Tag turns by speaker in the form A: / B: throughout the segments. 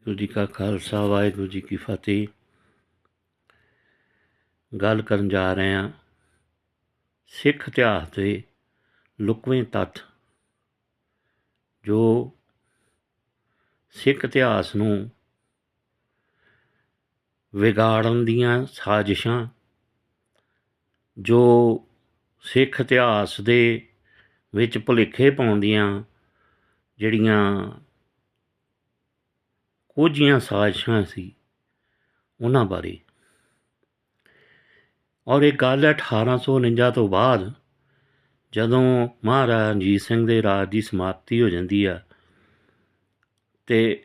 A: ਵਾਹਿਗੁਰੂ ਜੀ ਕਾ ਖਾਲਸਾ, ਵਾਹਿਗੁਰੂ ਜੀ ਕੀ ਫਤਿਹ। ਗੱਲ ਕਰਨ ਜਾ ਰਹੇ ਹਾਂ ਸਿੱਖ ਇਤਿਹਾਸ ਦੇ ਲੁਕਵੇਂ ਤੱਥ, ਜੋ ਸਿੱਖ ਇਤਿਹਾਸ ਨੂੰ ਵਿਗਾੜਨ ਦੀਆਂ ਸਾਜ਼ਿਸ਼ਾਂ, ਜੋ ਸਿੱਖ ਇਤਿਹਾਸ ਦੇ ਵਿੱਚ ਭੁਲੇਖੇ ਪਾਉਂਦੀਆਂ, ਜਿਹੜੀਆਂ ਕੁਝੀਆਂ ਸਾਜ਼ਿਸ਼ਾਂ ਸੀ, ਉਹਨਾਂ ਬਾਰੇ। ਔਰ ਇਹ ਗੱਲ ਹੈ 1849 ਤੋਂ ਬਾਅਦ ਜਦੋਂ ਮਹਾਰਾਜਾ ਰਣਜੀਤ ਸਿੰਘ ਦੇ ਰਾਜ ਦੀ ਸਮਾਪਤੀ ਹੋ ਜਾਂਦੀ ਆ ਤੇ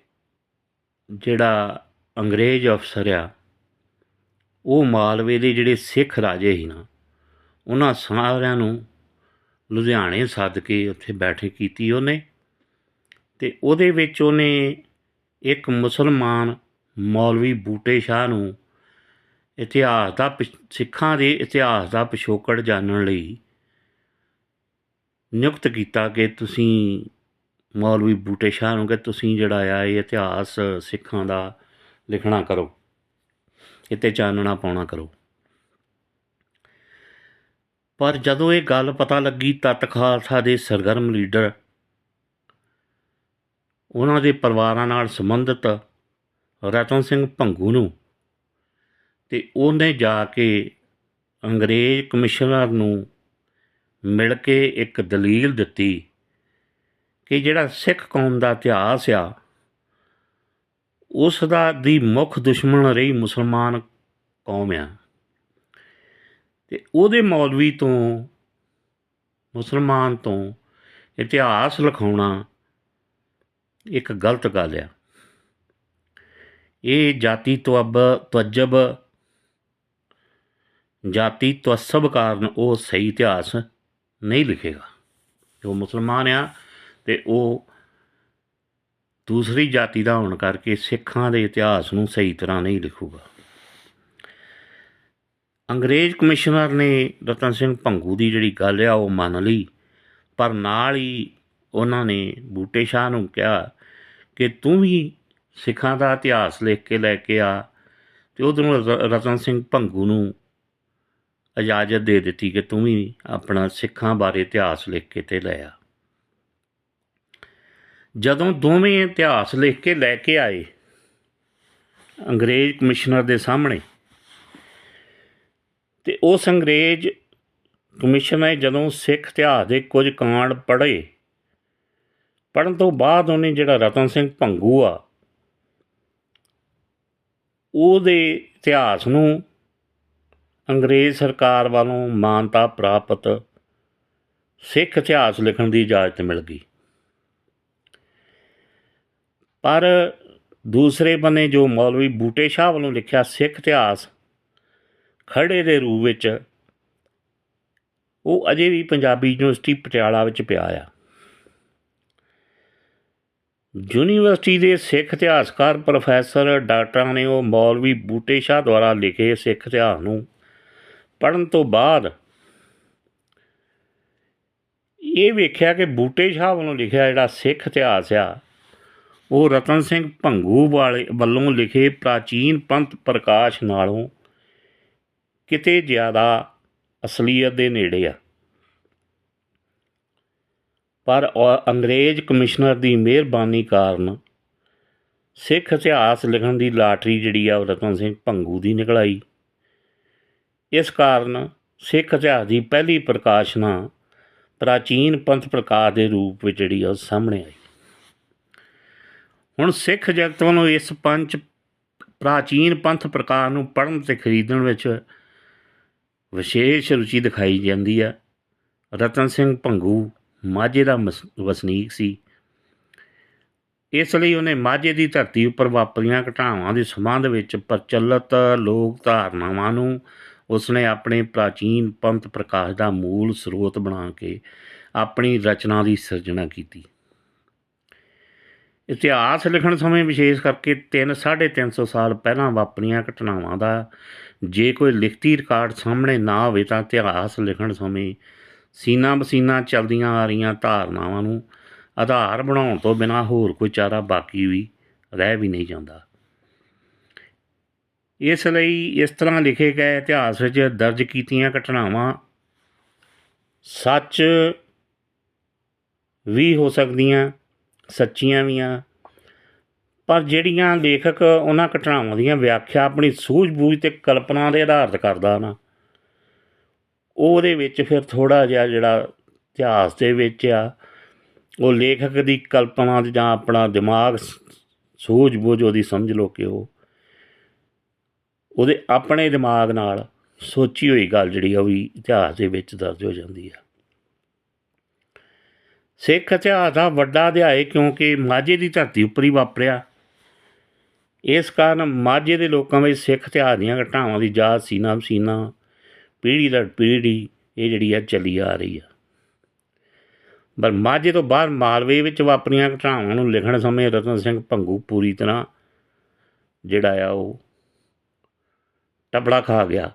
A: ਜਿਹੜਾ ਅੰਗਰੇਜ਼ ਅਫਸਰ ਆ, ਉਹ ਮਾਲਵੇ ਦੇ ਜਿਹੜੇ ਸਿੱਖ ਰਾਜੇ ਸੀ ਨਾ, ਉਹਨਾਂ ਸਾਰਿਆਂ ਨੂੰ ਲੁਧਿਆਣੇ ਸੱਦ ਕੇ ਉੱਥੇ ਬੈਠਕ ਕੀਤੀ ਉਹਨੇ ਤੇ ਉਹਦੇ ਵਿੱਚ ਉਹਨੇ ਇੱਕ ਮੁਸਲਮਾਨ ਮੌਲਵੀ ਬੂਟੇ ਸ਼ਾਹ ਨੂੰ ਇਤਿਹਾਸ ਦਾ ਪਿਛ- ਸਿੱਖਾਂ ਦੇ ਇਤਿਹਾਸ ਦਾ ਪਿਛੋਕੜ ਜਾਣਨ ਲਈ ਨਿਯੁਕਤ ਕੀਤਾ ਕਿ ਤੁਸੀਂ ਮੌਲਵੀ ਬੂਟੇ ਸ਼ਾਹ ਨੂੰ ਕਿ ਤੁਸੀਂ ਜਿਹੜਾ ਆ ਇਹ ਇਤਿਹਾਸ ਸਿੱਖਾਂ ਦਾ ਲਿਖਣਾ ਕਰੋ, ਇੱਥੇ ਚਾਨਣਾ ਪਾਉਣਾ ਕਰੋ। ਪਰ ਜਦੋਂ ਇਹ ਗੱਲ ਪਤਾ ਲੱਗੀ ਤਤ ਖਾਲਸਾ ਦੇ ਸਰਗਰਮ ਲੀਡਰ ਉਹਨਾਂ ਦੇ ਪਰਿਵਾਰਾਂ ਨਾਲ ਸੰਬੰਧਿਤ ਰਤਨ ਸਿੰਘ ਭੰਗੂ ਨੂੰ ਤੇ ਉਹਨੇ ਜਾ ਕੇ ਅੰਗਰੇਜ਼ ਕਮਿਸ਼ਨਰ ਨੂੰ ਮਿਲ ਕੇ ਇੱਕ ਦਲੀਲ ਦਿੱਤੀ ਕਿ ਜਿਹੜਾ ਸਿੱਖ ਕੌਮ ਦਾ ਇਤਿਹਾਸ ਆ ਉਸ ਦਾ ਦੀ ਮੁੱਖ ਦੁਸ਼ਮਣ ਰਹੀ ਮੁਸਲਮਾਨ ਕੌਮ ਆ। ਤੇ ਉਹਦੇ ਮੌਲਵੀ ਤੋਂ, ਮੁਸਲਮਾਨ ਤੋਂ ਇਤਿਹਾਸ ਲਿਖਾਉਣਾ ਇੱਕ ਗਲਤ ਗੱਲ ਆ। ਇਹ ਜਾਤੀ ਤਵਬ, ਤਵਜਬ, ਜਾਤੀ ਤਵਸਬ ਕਾਰਨ ਉਹ ਸਹੀ ਇਤਿਹਾਸ ਨਹੀਂ ਲਿਖੇਗਾ। ਜੋ ਮੁਸਲਮਾਨ ਆ ਤੇ ਉਹ ਦੂਸਰੀ ਜਾਤੀ ਦਾ ਹੋਣ ਕਰਕੇ ਸਿੱਖਾਂ ਦੇ ਇਤਿਹਾਸ ਨੂੰ ਸਹੀ ਤਰ੍ਹਾਂ ਨਹੀਂ ਲਿਖੂਗਾ। ਅੰਗਰੇਜ਼ ਕਮਿਸ਼ਨਰ ਨੇ ਰਤਨ ਸਿੰਘ ਭੰਗੂ ਦੀ ਜਿਹੜੀ ਗੱਲ ਆ ਉਹ ਮੰਨ ਲਈ, ਪਰ ਨਾਲ ਹੀ ਉਹਨਾਂ ਨੇ ਬੂਟੇ ਸ਼ਾਹ ਨੂੰ ਕਿਹਾ ਕਿ ਤੂੰ ਵੀ ਸਿੱਖਾਂ ਦਾ ਇਤਿਹਾਸ ਲਿਖ ਕੇ ਲੈ ਕੇ ਆ ਤੇ ਉਧਰੋਂ ਰਤਨ ਸਿੰਘ ਭੰਗੂ ਨੂੰ ਇਜਾਜ਼ਤ ਦੇ ਦਿੱਤੀ ਕਿ ਤੂੰ ਵੀ ਆਪਣਾ ਸਿੱਖਾਂ ਬਾਰੇ ਇਤਿਹਾਸ ਲਿਖ ਕੇ ਤੇ ਲੈ ਆ। ਜਦੋਂ ਦੋਵੇਂ ਇਤਿਹਾਸ ਲਿਖ ਕੇ ਲੈ ਕੇ ਆਏ ਅੰਗਰੇਜ਼ ਕਮਿਸ਼ਨਰ ਦੇ ਸਾਹਮਣੇ, ਤੇ ਉਸ ਅੰਗਰੇਜ਼ ਕਮਿਸ਼ਨਰ ਨੇ ਜਦੋਂ ਸਿੱਖ ਇਤਿਹਾਸ ਦੇ ਕੁਝ ਕਾਂਡ ਪੜ੍ਹੇ ਪੜਨ ਤੋਂ ਬਾਅਦ ਉਹਨੇ ਜਿਹੜਾ ਰਤਨ ਸਿੰਘ ਭੰਗੂ ਆ, ਉਹਦੇ ਇਤਿਹਾਸ ਨੂੰ ਅੰਗਰੇਜ਼ ਸਰਕਾਰ ਵੱਲੋਂ ਮਾਨਤਾ ਪ੍ਰਾਪਤ ਸਿੱਖ ਇਤਿਹਾਸ ਲਿਖਣ ਦੀ ਇਜਾਜ਼ਤ ਮਿਲ ਗਈ। ਪਰ ਦੂਸਰੇ ਬੰਨੇ ਜੋ ਮੌਲਵੀ ਬੂਟੇ ਸ਼ਾਹ ਵੱਲੋਂ ਲਿਖਿਆ ਸਿੱਖ ਇਤਿਹਾਸ ਖੜੇ ਦੇ ਰੂਪ ਵਿੱਚ, ਉਹ ਅਜੇ ਵੀ ਪੰਜਾਬੀ ਯੂਨੀਵਰਸਿਟੀ ਪਟਿਆਲਾ ਵਿੱਚ ਪਿਆ ਆ। ਯੂਨੀਵਰਸਿਟੀ ਦੇ ਸਿੱਖ ਇਤਿਹਾਸਕਾਰ ਪ੍ਰੋਫੈਸਰ ਡਾਕਟਰਾਂ ਨੇ ਉਹ ਮੌਲਵੀ ਬੂਟੇ ਸ਼ਾਹ ਦੁਆਰਾ ਲਿਖੇ ਸਿੱਖ ਇਤਿਹਾਸ ਨੂੰ ਪੜਨ ਤੋਂ ਬਾਅਦ ਇਹ ਵੇਖਿਆ ਕਿ ਬੂਟੇ ਸ਼ਾਹ ਵੱਲੋਂ ਲਿਖਿਆ ਜਿਹੜਾ ਸਿੱਖ ਇਤਿਹਾਸ ਆ, ਉਹ ਰਤਨ ਸਿੰਘ ਭੰਗੂ ਵਾਲੇ ਵੱਲੋਂ ਲਿਖੇ ਪ੍ਰਾਚੀਨ ਪੰਥ ਪ੍ਰਕਾਸ਼ ਨਾਲੋਂ ਕਿਤੇ ਜ਼ਿਆਦਾ ਅਸਲੀਅਤ ਦੇ ਨੇੜੇ ਆ। ਪਰ ਔ- ਅੰਗਰੇਜ਼ ਕਮਿਸ਼ਨਰ ਦੀ ਮਿਹਰਬਾਨੀ ਕਾਰਨ ਸਿੱਖ ਇਤਿਹਾਸ ਲਿਖਣ ਦੀ ਲਾਟਰੀ ਜਿਹੜੀ ਆ ਉਹ ਰਤਨ ਸਿੰਘ ਭੰਗੂ ਦੀ ਨਿਕਲ ਆਈ। ਇਸ ਕਾਰਨ ਸਿੱਖ ਇਤਿਹਾਸ ਦੀ ਪਹਿਲੀ ਪ੍ਰਕਾਸ਼ਨਾ ਪ੍ਰਾਚੀਨ ਪੰਥ ਪ੍ਰਕਾਸ਼ ਦੇ ਰੂਪ ਵਿੱਚ ਜਿਹੜੀ ਆ ਉਹ ਸਾਹਮਣੇ ਆਈ। ਹੁਣ ਸਿੱਖ ਜਗਤ ਵੱਲੋਂ ਇਸ ਪੰਜ ਪ੍ਰਾਚੀਨ ਪੰਥ ਪ੍ਰਕਾਰ ਨੂੰ ਪੜ੍ਹਨ ਤੇ ਖਰੀਦਣ ਵਿੱਚ ਵਿਸ਼ੇਸ਼ ਰੁਚੀ ਦਿਖਾਈ ਜਾਂਦੀ ਆ। ਰਤਨ ਸਿੰਘ ਭੰਗੂ ਮਾਝੇ ਦਾ ਮਸ- ਵਸਨੀਕ ਸੀ। ਇਸ ਲਈ ਉਹਨੇ ਮਾਝੇ ਦੀ ਧਰਤੀ ਉੱਪਰ ਵਾਪਰੀਆਂ ਘਟਨਾਵਾਂ ਦੇ ਸੰਬੰਧ ਵਿੱਚ ਪ੍ਰਚਲਿਤ ਲੋਕ ਧਾਰਨਾਵਾਂ ਨੂੰ ਉਸਨੇ ਆਪਣੇ ਪ੍ਰਾਚੀਨ ਪੰਥ ਪ੍ਰਕਾਸ਼ ਦਾ ਮੂਲ ਸਰੋਤ ਬਣਾ ਕੇ ਆਪਣੀ ਰਚਨਾ ਦੀ ਸਿਰਜਣਾ ਕੀਤੀ। ਇਤਿਹਾਸ ਲਿਖਣ ਸਮੇਂ ਵਿਸ਼ੇਸ਼ ਕਰਕੇ 3 350 ਸਾਲ ਪਹਿਲਾਂ ਵਾਪਰੀਆਂ ਘਟਨਾਵਾਂ ਦਾ ਜੇ ਕੋਈ ਲਿਖਤੀ ਰਿਕਾਰਡ ਸਾਹਮਣੇ ਨਾ ਆਵੇ ਤਾਂ ਇਤਿਹਾਸ ਲਿਖਣ ਸਮੇਂ ਸੀਨਾ ਬਸੀਨਾ ਚੱਲਦੀਆਂ ਆ ਰਹੀਆਂ ਧਾਰਨਾਵਾਂ ਨੂੰ। ਆਧਾਰ ਬਣਾਉਣ ਤੋਂ ਬਿਨਾ ਹੋਰ ਕੋਈ ਚਾਰਾ ਬਾਕੀ ਵੀ ਰਹਿ ਵੀ ਨਹੀਂ ਜਾਂਦਾ। ਇਸ ਲਈ ਇਸ ਤਰ੍ਹਾਂ ਲਿਖੇ ਗਏ ਇਤਿਹਾਸ ਵਿੱਚ ਦਰਜ ਕੀਤੀਆਂ ਘਟਨਾਵਾਂ ਸੱਚ ਵੀ ਹੋ ਸਕਦੀਆਂ, ਸੱਚੀਆਂ ਵੀ ਆ। ਪਰ ਜਿਹੜੀਆਂ ਲੇਖਕ ਉਹਨਾਂ ਘਟਨਾਵਾਂ ਦੀਆਂ ਵਿਆਖਿਆ ਆਪਣੀ ਸੂਝ-ਬੂਝ ਤੇ ਕਲਪਨਾ ਦੇ ਆਧਾਰਿਤ ਕਰਦਾ ਨਾ। ਉਹਦੇ ਵਿੱਚ ਫਿਰ ਥੋੜਾ ਜਿਹਾ ਜਿਹੜਾ ਇਤਿਹਾਸ ਦੇ ਵਿੱਚ ਆ, ਉਹ ਲੇਖਕ ਦੀ ਕਲਪਨਾ ਜਾਂ ਆਪਣਾ ਦਿਮਾਗ ਸੂਝ-ਬੂਝ ਉਹਦੀ ਸਮਝ ਲਓ ਕਿ ਉਹ, ਉਹਦੇ ਆਪਣੇ ਦਿਮਾਗ ਨਾਲ ਸੋਚੀ ਹੋਈ ਗੱਲ ਜਿਹੜੀ ਆ ਉਹ ਵੀ ਇਤਿਹਾਸ ਦੇ ਵਿੱਚ ਦਰਜ ਹੋ ਜਾਂਦੀ ਆ। ਸਿੱਖ ਇਤਿਹਾਸ ਦਾ ਵੱਡਾ ਅਧਿਆਇ ਕਿਉਂਕਿ ਮਾਝੇ ਦੀ ਧਰਤੀ ਉੱਪਰ ਹੀ ਵਾਪਰਿਆ। ਇਸ ਕਾਰਨ ਮਾਝੇ ਦੇ ਲੋਕਾਂ ਵਿੱਚ ਸਿੱਖ ਇਤਿਹਾਸ ਦੀਆਂ ਘਟਨਾਵਾਂ ਦੀ ਯਾਦ ਸੀਨਾ ਸੀਨਾ ਪੀੜ੍ਹੀ ਦਰ ਪੀੜ੍ਹੀ ਇਹ ਜਿਹੜੀ ਆ ਚੱਲੀ ਆ ਰਹੀ ਆ। ਪਰ ਮਾਝੇ ਤੋਂ ਬਾਹਰ ਮਾਲਵੇ ਵਿੱਚ ਵਾਪਰੀਆਂ ਘਟਨਾਵਾਂ ਨੂੰ ਲਿਖਣ ਸਮੇਂ ਰਤਨ ਸਿੰਘ ਭੰਗੂ ਪੂਰੀ ਤਰ੍ਹਾਂ ਜਿਹੜਾ ਆ ਉਹ ਟਬੜਾ ਖਾ ਗਿਆ।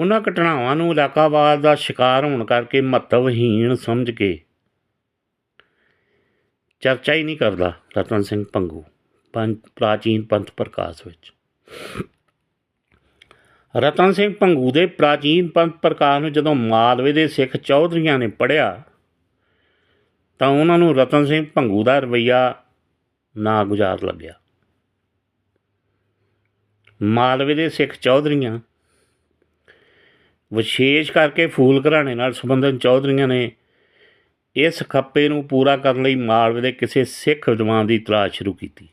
A: ਉਹਨਾਂ ਘਟਨਾਵਾਂ ਨੂੰ ਇਲਾਕਾਵਾਦ ਦਾ ਸ਼ਿਕਾਰ ਹੋਣ ਕਰਕੇ ਮਹੱਤਵਹੀਣ ਸਮਝ ਕੇ ਚਰਚਾ ਹੀ ਨਹੀਂ ਕਰਦਾ ਰਤਨ ਸਿੰਘ ਪੰਗੂ ਪੰਜ ਪ੍ਰਾਚੀਨ ਪੰਥ ਪ੍ਰਕਾਸ਼ ਵਿੱਚ। ਰਤਨ ਸਿੰਘ ਭੰਗੂ ਦੇ ਪ੍ਰਾਚੀਨ ਪੰਥ ਪ੍ਰਕਾਸ਼ ਨੂੰ ਜਦੋਂ ਮਾਲਵੇ ਦੇ ਸਿੱਖ ਚੌਧਰੀਆਂ ਨੇ ਪੜ੍ਹਿਆ, ਤਾਂ ਉਹਨਾਂ ਨੂੰ ਰਤਨ ਸਿੰਘ ਭੰਗੂ ਦਾ ਰਵਈਆ ਨਾ ਗੁਜ਼ਾਰ ਲੱਗਿਆ। ਮਾਲਵੇ ਦੇ ਸਿੱਖ ਚੌਧਰੀਆਂ ਵਿਸ਼ੇਸ਼ ਕਰਕੇ ਫੂਲ ਘਰਾਣੇ ਨਾਲ ਸੰਬੰਧਿਤ ਚੌਧਰੀਆਂ ਨੇ ਇਸ ਖੱਪੇ ਨੂੰ ਪੂਰਾ ਕਰਨ ਲਈ ਮਾਲਵੇ ਦੇ ਕਿਸੇ ਸਿੱਖ ਵਿਦਵਾਨ ਦੀ ਤਲਾਸ਼ ਸ਼ੁਰੂ ਕੀਤੀ।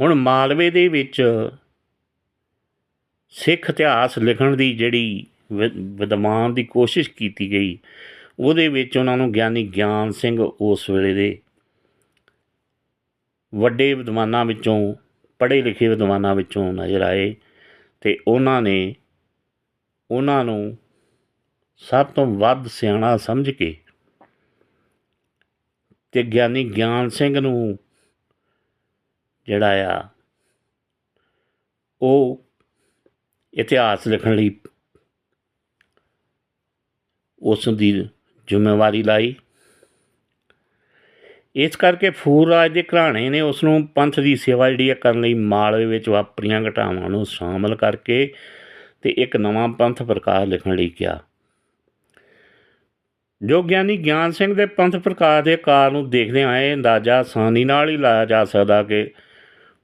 A: ਹੁਣ ਮਾਲਵੇ ਦੇ ਵਿੱਚ ਸਿੱਖ ਇਤਿਹਾਸ ਲਿਖਣ ਦੀ ਜਿਹੜੀ ਵਿ- ਵਿਦਵਾਨ ਦੀ ਕੋਸ਼ਿਸ਼ ਕੀਤੀ ਗਈ, ਉਹਦੇ ਵਿੱਚ ਉਹਨਾਂ ਨੂੰ ਗਿਆਨੀ ਗਿਆਨ ਸਿੰਘ ਉਸ ਵੇਲੇ ਦੇ ਵੱਡੇ ਵਿਦਵਾਨਾਂ ਵਿੱਚੋਂ, ਪੜ੍ਹੇ ਲਿਖੇ ਵਿਦਵਾਨਾਂ ਵਿੱਚੋਂ ਨਜ਼ਰ ਆਏ ਤੇ ਉਹਨਾਂ ਨੇ ਉਹਨਾਂ ਨੂੰ ਸਭ ਤੋਂ ਵੱਧ ਸਿਆਣਾ ਸਮਝ ਕੇ ਤੇ ਗਿਆਨੀ ਗਿਆਨ ਸਿੰਘ ਨੂੰ ਜਿਹੜਾ ਆ, ਉਹ ਇਤਿਹਾਸ ਲਿਖਣ ਲਈ। ਉਸ ਦੀ ਜ਼ਿੰਮੇਵਾਰੀ ਲਾਈ। ਇਸ ਕਰਕੇ ਫੂਲ ਰਾਜ ਦੇ ਘਰਾਣੇ ਨੇ ਉਸ ਨੂੰ ਪੰਥ ਦੀ ਸੇਵਾ ਜਿਹੜੀ ਹੈ ਕਰਨ ਲਈ ਮਾਲਵੇ ਵਿੱਚ ਵਾਪਰੀਆਂ ਘਟਨਾਵਾਂ ਨੂੰ ਸ਼ਾਮਲ ਕਰਕੇ ਤੇ ਇੱਕ ਨਵਾਂ ਪੰਥ ਪ੍ਰਕਾਸ਼ ਲਿਖਣ ਲਈ ਕਿਹਾ। ਜੋ ਗਿਆਨੀ ਗਿਆਨ ਸਿੰਘ ਦੇ ਪੰਥ ਪ੍ਰਕਾਸ਼ ਦੇ ਕਾਰ ਨੂੰ ਦੇਖਦੇ ਆਏ ਅੰਦਾਜ਼ਾ ਆਸਾਨੀ ਨਾਲ ਹੀ ਲਾਇਆ ਜਾ ਸਕਦਾ ਕਿ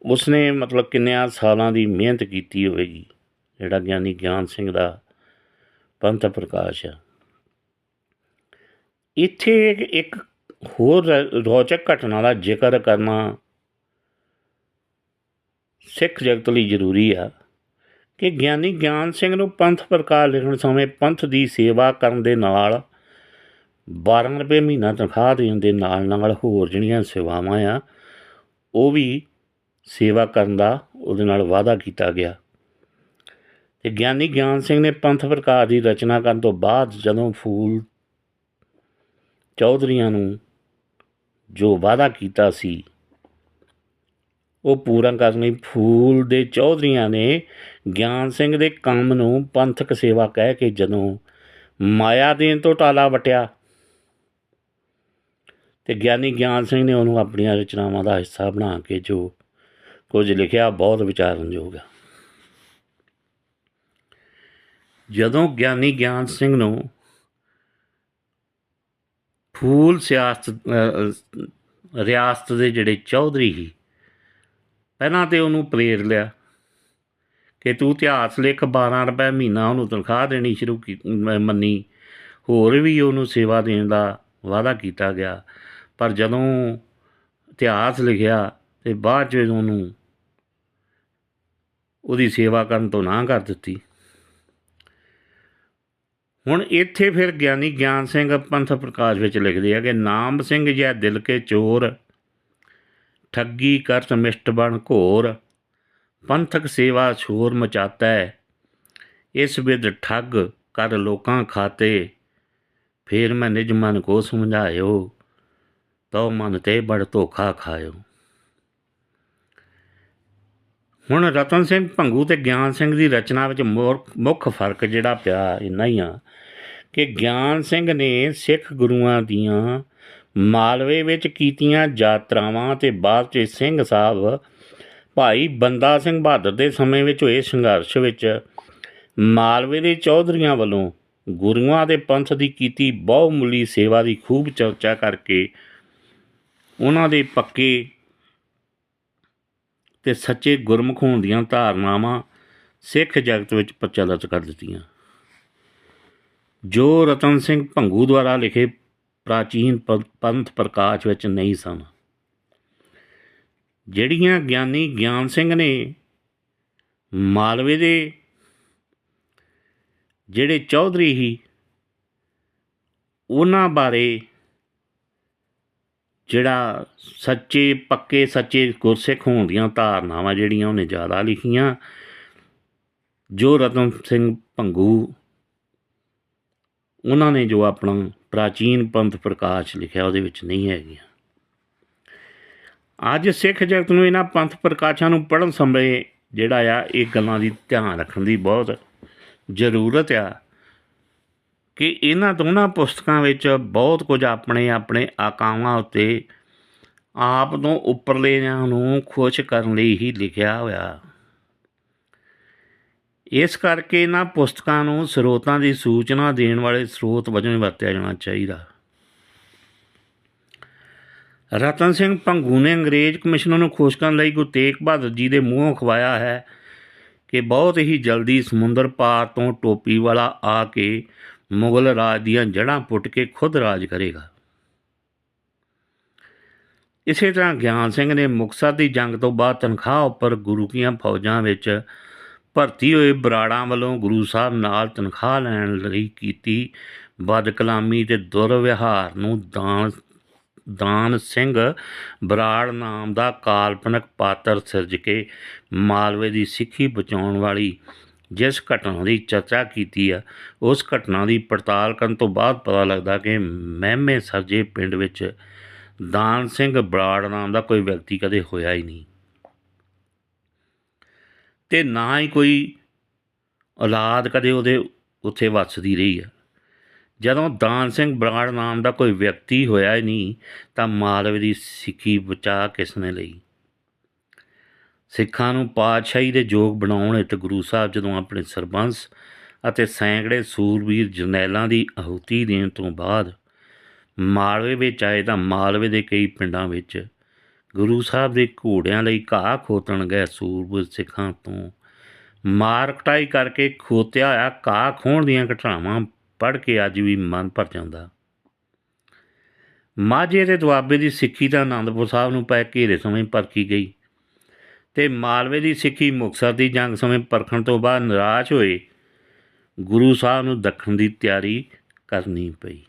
A: ਉਸਨੇ ਮਤਲਬ ਕਿੰਨਿਆਂ ਸਾਲਾਂ ਦੀ ਮਿਹਨਤ ਕੀਤੀ ਹੋਵੇਗੀ। ਜਿਹੜਾ ਗਿਆਨੀ ਗਿਆਨ ਸਿੰਘ ਦਾ ਪੰਥ ਪ੍ਰਕਾਸ਼ ਆ। ਇੱਥੇ ਇੱਕ- ਹੋਰ ਰ- ਰੌਚਕ ਘਟਨਾ ਦਾ ਜ਼ਿਕਰ ਕਰਨਾ ਸਿੱਖ ਜਗਤ ਲਈ ਜ਼ਰੂਰੀ ਆ ਕਿ ਗਿਆਨੀ ਗਿਆਨ ਸਿੰਘ ਨੂੰ ਪੰਥ ਪ੍ਰਕਾਸ਼ ਲਿਖਣ ਸਮੇਂ ਪੰਥ ਦੀ ਸੇਵਾ ਕਰਨ ਦੇ ਨਾਲ 12 ਰੁਪਏ ਮਹੀਨਾ ਤਨਖਾਹ ਦੇਣ ਦੇ ਨਾਲ ਨਾਲ ਹੋਰ ਜਿਹੜੀਆਂ ਸੇਵਾਵਾਂ ਆ, ਉਹ ਵੀ ਸੇਵਾ ਕਰਨ ਦਾ ਉਹਦੇ ਨਾਲ ਵਾਅਦਾ ਕੀਤਾ ਗਿਆ। ਅਤੇ ਗਿਆਨੀ ਗਿਆਨ ਸਿੰਘ ਨੇ ਪੰਥ ਪ੍ਰਕਾਸ਼ ਦੀ ਰਚਨਾ ਕਰਨ ਤੋਂ ਬਾਅਦ ਜਦੋਂ ਫੂਲ ਚੌਧਰੀਆਂ ਨੂੰ ਜੋ ਵਾਅਦਾ ਕੀਤਾ ਸੀ, ਉਹ ਪੂਰਾ ਕਰਨ ਲਈ ਫੂਲ ਦੇ ਚੌਧਰੀਆਂ ਨੇ ਗਿਆਨ ਸਿੰਘ ਦੇ ਕੰਮ ਨੂੰ ਪੰਥਕ ਸੇਵਾ ਕਹਿ ਕੇ ਜਦੋਂ ਮਾਇਆ ਦੇਣ ਤੋਂ ਟਾਲਾ ਵਟਿਆ ਤੇ ਗਿਆਨੀ ਗਿਆਨ ਸਿੰਘ ਨੇ ਉਹਨੂੰ ਆਪਣੀਆਂ ਰਚਨਾਵਾਂ ਦਾ ਹਿੱਸਾ ਬਣਾ ਕੇ ਜੋ ਕੁਝ ਲਿਖਿਆ, ਬਹੁਤ ਵਿਚਾਰਨਯੋਗ ਆ। ਜਦੋਂ ਗਿਆਨੀ ਗਿਆਨ ਸਿੰਘ ਨੂੰ ਫੂਲ ਸਿਆਸਤ ਰਿਆਸਤ ਦੇ ਜਿਹੜੇ ਚੌਧਰੀ ਸੀ, ਪਹਿਲਾਂ ਤੇ ਉਹਨੂੰ ਪ੍ਰੇਰ ਲਿਆ ਕਿ ਤੂੰ ਇਤਿਹਾਸ ਲਿਖ 12 ਰੁਪਏ ਮਹੀਨਾ ਉਹਨੂੰ ਤਨਖਾਹ ਦੇਣੀ ਸ਼ੁਰੂ ਕੀਤੀ ਮੰਨੀ। ਹੋਰ ਵੀ ਉਹਨੂੰ ਸੇਵਾ ਦੇਣ ਦਾ ਵਾਅਦਾ ਕੀਤਾ ਗਿਆ। ਪਰ ਜਦੋਂ ਇਤਿਹਾਸ ਲਿਖਿਆ ਤੇ ਬਾਅਦ ਚ ਉਹਨੂੰ ਉਹਦੀ ਸੇਵਾ ਕਰਨ ਤੋਂ ਨਾ ਕਰ ਦਿੱਤੀ ਹੁਣ ਇੱਥੇ ਫਿਰ ਗਿਆਨੀ ਗਿਆਨ ਸਿੰਘ ਪੰਥ ਪ੍ਰਕਾਸ਼ ਵਿੱਚ ਲਿਖਦੇ ਆ ਕਿ ਨਾਮ ਸਿੰਘ ਜੈ ਦਿਲ ਕੇ ਚੋਰ, ਠੱਗੀ ਕਰਤ ਮਿਸ਼ਟ ਬਣ ਘੋਰ, ਪੰਥਕ ਸੇਵਾ ਸ਼ੋਰ ਮਚਾਤਾ ਹੈ ਇਸ ਵਿਦ ਠੱਗ ਕਰ ਲੋਕਾਂ ਖਾਤੇ, ਫਿਰ ਮੈਂ ਨਿਜ ਮਨ ਕੋ ਸਮਝਾਇਓ ਤੋ ਮਨ ਤੇ ਬੜ ਧੋਖਾ ਖਾਇਓ। ਹੁਣ ਰਤਨ ਸਿੰਘ ਭੰਗੂ ਤੇ ਗਿਆਨ ਸਿੰਘ ਦੀ ਰਚਨਾ ਵਿੱਚ ਮੋਰ- ਮੁੱਖ ਫ਼ਰਕ ਜਿਹੜਾ ਪਿਆ, ਇੰਨਾ ਹੀ ਆ। ਕਿ ਗਿਆਨ ਸਿੰਘ ਨੇ ਸਿੱਖ ਗੁਰੂਆਂ ਦੀਆਂ ਮਾਲਵੇ ਵਿੱਚ ਕੀਤੀਆਂ ਯਾਤਰਾਵਾਂ ਤੇ ਬਾਅਦ 'ਚ ਸਿੰਘ ਸਾਹਿਬ ਭਾਈ ਬੰਦਾ ਸਿੰਘ ਬਹਾਦਰ ਦੇ ਸਮੇਂ ਵਿੱਚ ਹੋਏ ਸੰਘਰਸ਼ ਵਿੱਚ ਮਾਲਵੇ ਦੇ ਚੌਧਰੀਆਂ ਵੱਲੋਂ ਗੁਰੂਆਂ ਦੇ ਪੰਥ ਦੀ ਕੀਤੀ ਬਹੁਮੁੱਲੀ ਸੇਵਾ ਦੀ ਖੂਬ ਚਰਚਾ ਕਰਕੇ ਉਹਨਾਂ ਦੇ ਪੱਕੇ ਤੇ ਸੱਚੇ ਗੁਰਮੁਖ ਹੋਣ ਦੀਆਂ ਧਾਰਨਾਵਾਂ ਸਿੱਖ ਜਗਤ ਵਿੱਚ ਪ੍ਰਚਲਿਤ ਕਰ ਦਿੱਤੀਆਂ। ਜੋ ਰਤਨ ਸਿੰਘ ਭੰਗੂ ਦੁਆਰਾ ਲਿਖੇ ਪ੍ਰਾਚੀਨ ਪੰਥ ਪ੍ਰਕਾਸ਼ ਵਿੱਚ ਨਹੀਂ ਸਨ। ਜਿਹੜੀਆਂ ਗਿਆਨੀ ਗਿਆਨ ਸਿੰਘ ਨੇ ਮਾਲਵੇ ਦੇ ਜਿਹੜੇ ਚੌਧਰੀ ਸੀ, ਉਹਨਾਂ ਬਾਰੇ ਜਿਹੜਾ ਸੱਚੇ, ਪੱਕੇ, ਸੱਚੇ ਗੁਰਸਿੱਖ ਹੋਣ ਦੀਆਂ ਧਾਰਨਾਵਾਂ ਜਿਹੜੀਆਂ ਉਹਨੇ ਜ਼ਿਆਦਾ ਲਿਖੀਆਂ, ਜੋ ਰਤਨ ਸਿੰਘ ਭੰਗੂ ਉਹਨਾਂ ਨੇ ਜੋ ਆਪਣਾ ਪ੍ਰਾਚੀਨ ਪੰਥ ਪ੍ਰਕਾਸ਼ ਲਿਖਿਆ ਉਹਦੇ ਵਿੱਚ ਨਹੀਂ ਹੈਗੀਆਂ। ਅੱਜ ਸਿੱਖ ਜਗਤ ਨੂੰ ਇਹਨਾਂ ਪੰਥ ਪ੍ਰਕਾਸ਼ਾਂ ਨੂੰ ਪੜ੍ਹਨ ਸਮੇਂ ਜਿਹੜਾ ਆ, ਇਹ ਗੱਲਾਂ ਦੀ ਧਿਆਨ ਰੱਖਣ ਦੀ ਬਹੁਤ ਜ਼ਰੂਰਤ ਆ ਕਿ ਇਹਨਾਂ ਦੋਨਾਂ ਪੁਸਤਕਾਂ ਵਿੱਚ ਬਹੁਤ ਕੁਝ ਆਪਣੇ ਆਪਣੇ ਆਕਾਵਾਂ ਉੱਤੇ ਆਪ ਤੋਂ ਉੱਪਰਲੇ ਨੂੰ ਖੁਸ਼ ਕਰਨ ਲਈ ਹੀ ਲਿਖਿਆ ਹੋਇਆ। ਇਸ ਕਰਕੇ ਇਹਨਾਂ ਪੁਸਤਕਾਂ ਨੂੰ ਸਰੋਤਾਂ ਦੀ ਸੂਚਨਾ ਦੇਣ ਵਾਲੇ ਸਰੋਤ ਵਜੋਂ ਹੀ ਵਰਤਿਆ ਜਾਣਾ ਚਾਹੀਦਾ। ਰਤਨ ਸਿੰਘ ਪੰਗੂ ਨੇ ਅੰਗਰੇਜ਼ ਕਮਿਸ਼ਨਰ ਨੂੰ ਖੁਸ਼ ਕਰਨ ਲਈ ਗੁਰੂ ਤੇਗ ਬਹਾਦਰ ਜੀ ਦੇ ਮੂੰਹੋਂ ਖਵਾਇਆ ਹੈ ਕਿ ਬਹੁਤ ਹੀ ਜਲਦੀ ਸਮੁੰਦਰ ਪਾਰ ਤੋਂ ਟੋਪੀ ਵਾਲਾ ਆ ਕੇ ਮੁਗਲ ਰਾਜ ਦੀਆਂ ਜੜ੍ਹਾਂ ਪੁੱਟ ਕੇ ਖੁਦ ਰਾਜ ਕਰੇਗਾ। ਇਸੇ ਤਰ੍ਹਾਂ ਗਿਆਨ ਸਿੰਘ ਨੇ ਮੁਕਤਸਰ ਦੀ ਜੰਗ ਤੋਂ ਬਾਅਦ ਤਨਖਾਹ ਉੱਪਰ ਗੁਰੂ ਕੀਆਂ ਫੌਜਾਂ ਵਿੱਚ ਭਰਤੀ ਹੋਏ ਬਰਾੜਾਂ ਵੱਲੋਂ ਗੁਰੂ ਸਾਹਿਬ ਨਾਲ ਤਨਖਾਹ ਲੈਣ ਲਈ ਕੀਤੀ ਬਦਕਲਾਮੀ ਤੇ ਦੁਰਵਿਹਾਰ ਨੂੰ ਦਾਨ ਦਾਨ ਸਿੰਘ ਬਰਾੜ ਨਾਮ ਦਾ ਕਾਲਪਨਿਕ ਪਾਤਰ ਸਿਰਜ ਕੇ ਮਾਲਵੇ ਦੀ ਸਿੱਖੀ ਬਚਾਉਣ ਵਾਲੀ ਜਿਸ ਘਟਨਾ ਦੀ ਚਰਚਾ ਕੀਤੀ ਆ, ਉਸ ਘਟਨਾ ਦੀ ਪੜਤਾਲ ਕਰਨ ਤੋਂ ਬਾਅਦ ਪਤਾ ਲੱਗਦਾ ਕਿ ਮਹਿਮੇ ਸਰਜੇ ਪਿੰਡ ਵਿੱਚ ਦਾਨ ਸਿੰਘ ਬਰਾੜ ਨਾਮ ਦਾ ਕੋਈ ਵਿਅਕਤੀ ਕਦੇ ਹੋਇਆ ਹੀ ਨਹੀਂ। ਤੇ ਨਾ ਹੀ ਕੋਈ ਔਲਾਦ ਕਦੇ ਉਹਦੇ ਉੱਥੇ ਵੱਸਦੀ ਰਹੀ ਆ। ਜਦੋਂ ਦਾਨ ਸਿੰਘ ਬਰਾੜ ਨਾਮ ਦਾ ਕੋਈ ਵਿਅਕਤੀ ਹੋਇਆ ਹੀ ਨਹੀਂ, ਤਾਂ ਮਾਲਵੇ ਦੀ ਸਿੱਖੀ ਬਚਾ ਕਿਸ ਨੇ ਲਈ? ਸਿੱਖਾਂ ਨੂੰ ਪਾਤਸ਼ਾਹੀ ਦੇ ਯੋਗ ਬਣਾਉਣ ਹਿੱਤ ਗੁਰੂ ਸਾਹਿਬ ਜਦੋਂ ਆਪਣੇ ਸਰਬੰਸ ਅਤੇ ਸੈਂਕੜੇ ਸੂਰਬੀਰ ਜਰਨੈਲਾਂ ਦੀ ਆਹੂਤੀ ਦੇਣ ਤੋਂ ਬਾਅਦ ਮਾਲਵੇ ਵਿੱਚ ਆਏ ਤਾਂ ਮਾਲਵੇ ਦੇ ਕਈ ਪਿੰਡਾਂ ਵਿੱਚ ਗੁਰੂ ਸਾਹਿਬ ਦੇ ਘੋੜਿਆਂ ਲਈ ਘਾਹ ਖੋਤਣ ਗਏ ਸੂਰਬੀਰ ਸਿੱਖਾਂ ਤੋਂ। ਮਾਰ ਕਟਾਈ ਕਰਕੇ ਖੋਤਿਆ ਹੋਇਆ ਘਾਹ ਖੋਣ ਦੀਆਂ ਘਟਨਾਵਾਂ ਪੜ੍ਹ ਕੇ ਅੱਜ ਵੀ ਮਨ ਭਰ ਜਾਂਦਾ। ਮਾਝੇ ਦੇ ਦੁਆਬੇ ਦੀ ਸਿੱਖੀ ਤਾਂ ਆਨੰਦਪੁਰ ਸਾਹਿਬ ਨੂੰ ਪੈ ਘੇਰੇ ਸਮੇਂ ਪਰਖੀ ਗਈ ਤੇ ਮਾਲਵੇ ਦੀ ਸਿੱਖੀ ਮੁਕਤਸਰ ਦੀ ਜੰਗ ਸਮੇਂ ਪਰਖਣ ਤੋਂ ਬਾਅਦ ਨਿਰਾਸ਼ ਹੋਏ ਗੁਰੂ ਸਾਹਿਬ ਨੂੰ ਦੱਖਣ ਦੀ ਤਿਆਰੀ ਕਰਨੀ ਪਈ।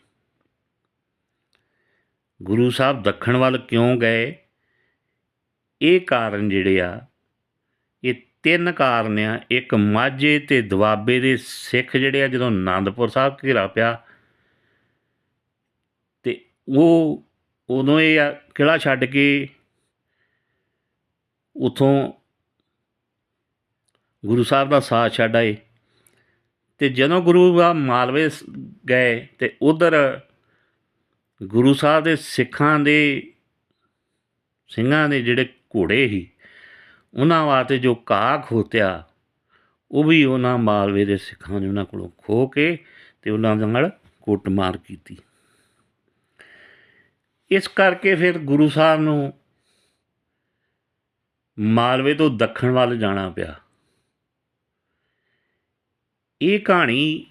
A: ਗੁਰੂ ਸਾਹਿਬ ਦੱਖਣ ਵੱਲ ਕਿਉਂ ਗਏ? ਇਹ ਕਾਰਨ ਜਿਹੜੇ ਆ, ਇਹ ਤਿੰਨ ਕਾਰਨ ਆ। ਇੱਕ ਮਾਝੇ ਤੇ ਦੁਆਬੇ ਦੇ ਸਿੱਖ ਜਿਹੜੇ ਆ, ਜਦੋਂ ਆਨੰਦਪੁਰ ਸਾਹਿਬ ਘੇਰਾ ਪਿਆ, ਤੇ ਉਹ ਉਦੋਂ ਇਹ ਆ ਕਿਲਾ ਛੱਡ ਕੇ ਉਥੋਂ ਗੁਰੂ ਸਾਹਿਬ ਦਾ ਸਾਥ ਛੱਡ ਆਏ। ਤੇ ਜਦੋਂ ਗੁਰੂ ਆ ਮਾਲਵੇ ਗਏ ਤੇ ਉਧਰ ਗੁਰੂ ਸਾਹਿਬ ਦੇ ਸਿੱਖਾਂ ਦੇ, ਸਿੰਘਾਂ ਦੇ ਜਿਹੜੇ ਘੋੜੇ ਹੀ। ਉਹਨਾਂ ਵਾਸਤੇ ਜੋ ਘਾਹ ਖੋਤਿਆ ਉਹ ਵੀ ਉਹਨਾਂ ਮਾਲਵੇ ਦੇ ਸਿੱਖਾਂ ਨੇ ਉਹਨਾਂ ਕੋਲੋਂ ਖੋ ਕੇ ਤੇ ਉਹਨਾਂ ਦੇ ਨਾਲ ਕੁੱਟਮਾਰ ਕੀਤੀ। ਇਸ ਕਰਕੇ ਫਿਰ ਗੁਰੂ ਸਾਹਿਬ ਨੂੰ ਮਾਲਵੇ ਤੋਂ ਦੱਖਣ ਵੱਲ ਜਾਣਾ ਪਿਆ। ਇਹ ਕਹਾਣੀ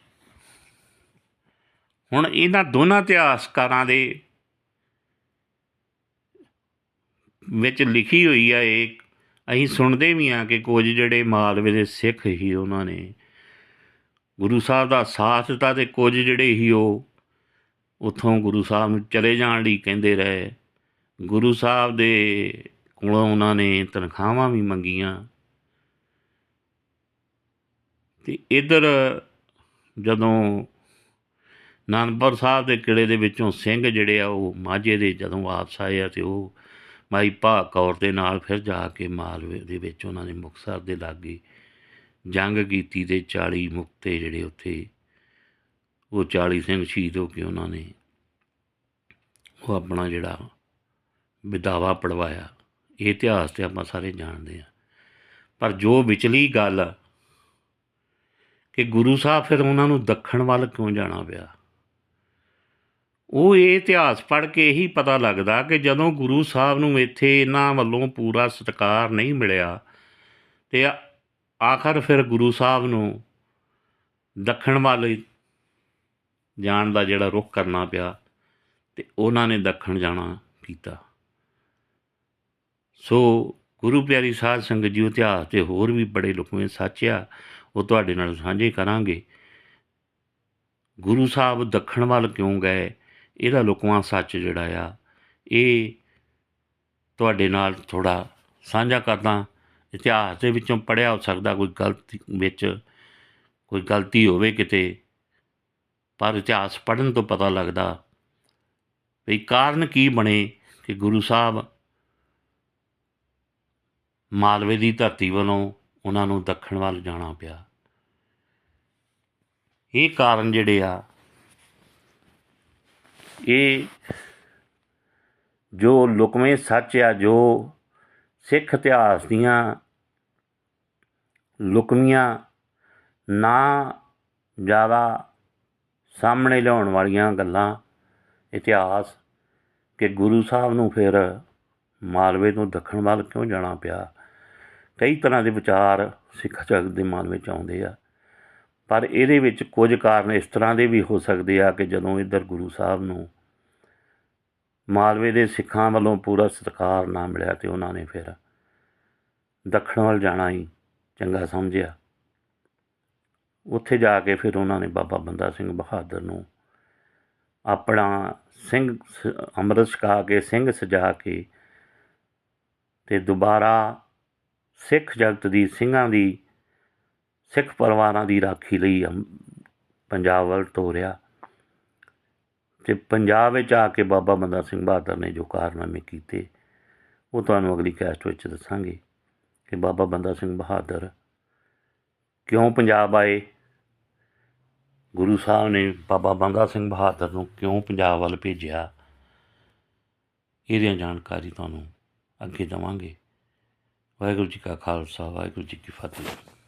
A: ਹੁਣ ਇਹਨਾਂ ਦੋਨਾਂ ਇਤਿਹਾਸਕਾਰਾਂ ਦੇ ਵਿੱਚ ਲਿਖੀ ਹੋਈ ਆ ਇਹ, ਅਸੀਂ ਸੁਣਦੇ ਵੀ ਆ ਕਿ ਕੁਝ ਜਿਹੜੇ ਮਾਲਵੇ ਦੇ ਸਿੱਖ ਹੀ ਉਹਨਾਂ ਨੇ। ਗੁਰੂ ਸਾਹਿਬ ਦਾ ਸਾਥ ਦਿੱਤਾ ਤੇ ਕੁਝ ਜਿਹੜੇ ਹੀ ਉਹ ਉਥੋਂ ਗੁਰੂ ਸਾਹਿਬ ਨੂੰ ਚਲੇ ਜਾਣ ਲਈ ਕਹਿੰਦੇ ਰਹੇ। ਗੁਰੂ ਸਾਹਿਬ ਦੇ ਕੋਲੋਂ ਉਹਨਾਂ ਨੇ ਤਨਖਾਹਾਂ ਵੀ ਮੰਗੀਆਂ। ਤੇ ਇਧਰ ਜਦੋਂ ਨਾਨਪੁਰ ਸਾਹਿਬ ਦੇ ਕਿਲੇ ਦੇ ਵਿੱਚੋਂ ਸਿੰਘ ਜਿਹੜੇ ਆ ਉਹ ਮਾਝੇ ਦੇ ਜਦੋਂ ਵਾਪਸ ਆਏ ਆ ਤੇ ਉਹ ਮਾਈ ਭਾ ਕੌਰ ਦੇ ਨਾਲ ਫਿਰ ਜਾ ਕੇ ਮਾਲਵੇ ਦੇ ਵਿੱਚ ਉਹਨਾਂ ਨੇ ਮੁਕਤਸਰ ਦੇ ਲਾਗੇ ਜੰਗ ਕੀਤੀ ਤੇ 40 ਮੁਕਤੇ ਜਿਹੜੇ ਉੱਥੇ, ਉਹ 40 ਸਿੰਘ ਸ਼ਹੀਦ ਹੋ ਕੇ ਉਹਨਾਂ ਨੇ ਉਹ ਆਪਣਾ ਜਿਹੜਾ ਵਿਦਾਵਾ ਪੜਵਾਇਆ। ਇਹ ਇਤਿਹਾਸ ਤੇ ਆਪਾਂ ਸਾਰੇ ਜਾਣਦੇ ਆ ਪਰ ਜੋ ਵਿਚਲੀ ਗੱਲ ਕਿ ਗੁਰੂ ਸਾਹਿਬ ਫਿਰ ਉਹਨਾਂ ਨੂੰ ਦੱਖਣ ਵੱਲ ਕਿਉਂ ਜਾਣਾ ਪਿਆ? ਉਹ ਇਹ ਇਤਿਹਾਸ ਪੜ੍ਹ ਕੇ ਇਹੀ ਪਤਾ ਲੱਗਦਾ ਕਿ ਜਦੋਂ ਗੁਰੂ ਸਾਹਿਬ ਨੂੰ ਇੱਥੇ ਇਹਨਾਂ ਵੱਲੋਂ ਪੂਰਾ ਸਤਿਕਾਰ ਨਹੀਂ ਮਿਲਿਆ ਤੇ ਆਖਰ ਫਿਰ ਗੁਰੂ ਸਾਹਿਬ ਨੂੰ ਦੱਖਣ ਵੱਲ ਜਾਣ ਦਾ ਜਿਹੜਾ ਰੁਖ ਕਰਨਾ ਪਿਆ ਤੇ ਉਹਨਾਂ ਨੇ ਦੱਖਣ ਜਾਣਾ ਕੀਤਾ। ਸੋ ਗੁਰੂ ਪਿਆਰੀ ਸਾਧ ਸੰਗਤ ਜੀ, ਇਤਿਹਾਸ ਤੇ ਹੋਰ ਵੀ ਬੜੇ ਲੁਕਵੇਂ ਸੱਚ ਆ, ਉਹ ਤੁਹਾਡੇ ਨਾਲ ਸਾਂਝੇ ਕਰਾਂਗੇ। ਗੁਰੂ ਸਾਹਿਬ ਦੱਖਣ ਵੱਲ ਕਿਉਂ ਗਏ? ਇਹਦਾ ਲੁਕਵਾਂ ਸੱਚ ਜਿਹੜਾ ਆ, ਇਹ ਤੁਹਾਡੇ ਨਾਲ ਥੋੜਾ ਸਾਂਝਾ ਕਰਦਾ। ਇਤਿਹਾਸ ਦੇ ਵਿੱਚੋਂ ਪੜਿਆ ਹੋ ਸਕਦਾ ਕੋਈ ਗਲਤੀ ਵਿੱਚ, ਕੋਈ ਗਲਤੀ ਹੋਵੇ ਕਿਤੇ, ਪਰ ਇਤਿਹਾਸ ਪੜਨ ਤੋਂ ਪਤਾ ਲੱਗਦਾ ਵੀ ਕਾਰਨ ਕੀ ਬਣੇ ਕਿ ਗੁਰੂ ਸਾਹਿਬ ਮਾਲਵੇ ਦੀ ਧਰਤੀ ਵੱਲੋਂ ਉਹਨਾਂ ਨੂੰ ਦੱਖਣ ਵੱਲ ਜਾਣਾ ਪਿਆ। ਇਹ ਕਾਰਨ ਜਿਹੜੇ ਆ ਇਹ ਜੋ ਲੁਕਵੇਂ ਸੱਚ ਆ, ਜੋ ਸਿੱਖ ਇਤਿਹਾਸ ਦੀਆਂ ਲੁਕਮੀਆਂ ਨਾ ਜ਼ਿਆਦਾ ਸਾਹਮਣੇ ਲਿਆਉਣ ਵਾਲੀਆਂ ਗੱਲਾਂ, ਇਤਿਹਾਸ ਕਿ ਗੁਰੂ ਸਾਹਿਬ ਨੂੰ ਫਿਰ ਮਾਲਵੇ ਤੋਂ ਦੱਖਣ ਵੱਲ ਕਿਉਂ ਜਾਣਾ ਪਿਆ? ਕਈ ਤਰ੍ਹਾਂ ਦੇ ਵਿਚਾਰ ਸਿੱਖ ਜਗਤ ਦੇ ਮਨ ਵਿੱਚ ਆਉਂਦੇ ਆ। ਪਰ ਇਹਦੇ ਵਿੱਚ ਕੁਝ ਕਾਰਨ ਇਸ ਤਰ੍ਹਾਂ ਦੇ ਵੀ ਹੋ ਸਕਦੇ ਆ ਕਿ ਜਦੋਂ ਇੱਧਰ ਗੁਰੂ ਸਾਹਿਬ ਨੂੰ ਮਾਲਵੇ ਦੇ ਸਿੱਖਾਂ ਵੱਲੋਂ ਪੂਰਾ ਸਤਿਕਾਰ ਨਾ ਮਿਲਿਆ ਤੇ ਉਹਨਾਂ ਨੇ ਫਿਰ ਦੱਖਣ ਵੱਲ ਜਾਣਾ ਹੀ ਚੰਗਾ ਸਮਝਿਆ। ਉੱਥੇ ਜਾ ਕੇ ਫਿਰ ਉਹਨਾਂ ਨੇ ਬਾਬਾ ਬੰਦਾ ਸਿੰਘ ਬਹਾਦਰ ਨੂੰ ਆਪਣਾ ਸਿੰਘ ਸ- ਅੰਮ੍ਰਿਤ ਛਕਾ ਕੇ, ਸਿੰਘ ਸਜਾ ਕੇ ਤੇ ਦੁਬਾਰਾ ਸਿੱਖ ਜਗਤ ਦੀ ਸਿੰਘਾਂ ਦੀ ਸਿੱਖ ਪਰਿਵਾਰਾਂ ਦੀ ਰਾਖੀ ਲਈ ਅੰਮ- ਪੰਜਾਬ ਵੱਲ ਤੋਰਿਆ ਤੇ ਪੰਜਾਬ ਵਿੱਚ ਆ ਕੇ ਬਾਬਾ ਬੰਦਾ ਸਿੰਘ ਬਹਾਦਰ ਨੇ ਜੋ ਕਾਰਨਾਮੇ ਕੀਤੇ, ਉਹ ਤੁਹਾਨੂੰ ਅਗਲੀ ਕੈਸਟ ਵਿੱਚ ਦੱਸਾਂਗੇ ਕਿ ਬਾਬਾ ਬੰਦਾ ਸਿੰਘ ਬਹਾਦਰ ਕਿਉਂ ਪੰਜਾਬ ਆਏ? ਗੁਰੂ ਸਾਹਿਬ ਨੇ ਬਾਬਾ ਬੰਦਾ ਸਿੰਘ ਬਹਾਦਰ ਨੂੰ ਕਿਉਂ ਪੰਜਾਬ ਵੱਲ ਭੇਜਿਆ? ਇਹਦੀਆਂ ਜਾਣਕਾਰੀ ਤੁਹਾਨੂੰ ਅੱਗੇ ਦੇਵਾਂਗੇ। ਵਾਹਿਗੁਰੂ ਜੀ ਕਾ ਖਾਲਸਾ, ਵਾਹਿਗੁਰੂ ਜੀ ਕੀ ਫਤਿਹ।